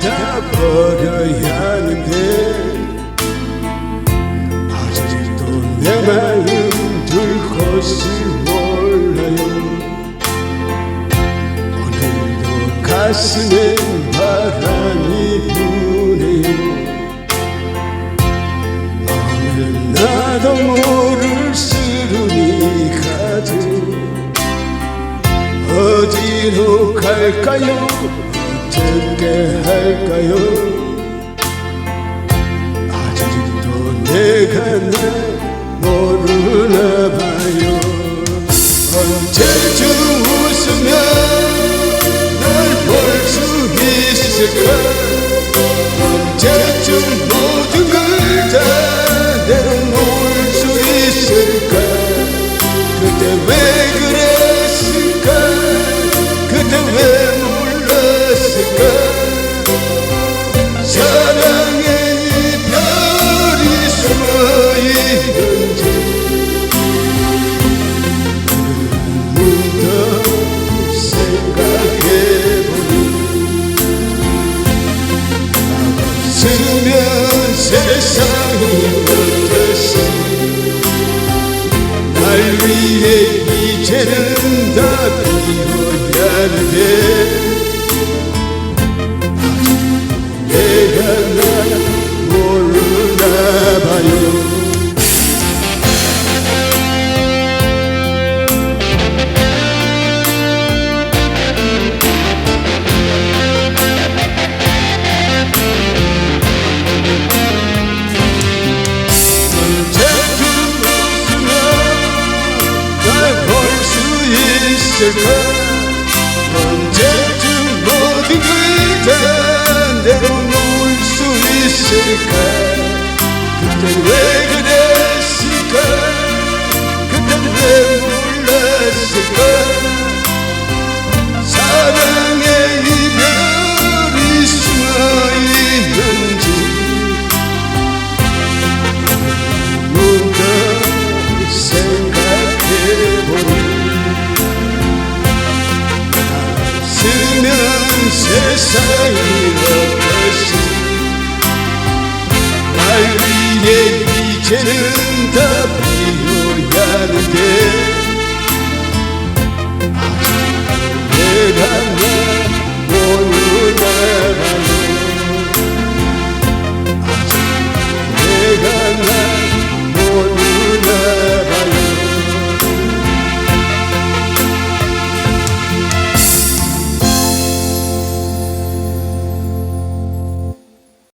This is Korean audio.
다 버려야 하는데 아직도 내 마음 둘 것을 몰라요. 오늘도 가슴에 바람이 부네요. 마음에 나도 모를 쓰름이 가득. 어디로 갈까요 어떻게 할까요? 아직도 내가 날 모르나 봐요. 언제쯤 웃으면 날 볼 수 있을까? 언제쯤 모든 걸다 내려놓을 수 있을까? 그때 왜 그랬을까? 그때 왜 사랑의 이별이 숨어 있는지 문득 생각해보니 없으면 세상이 어땠어 날 위해 이제는 다 비워 있 Her yine bir kere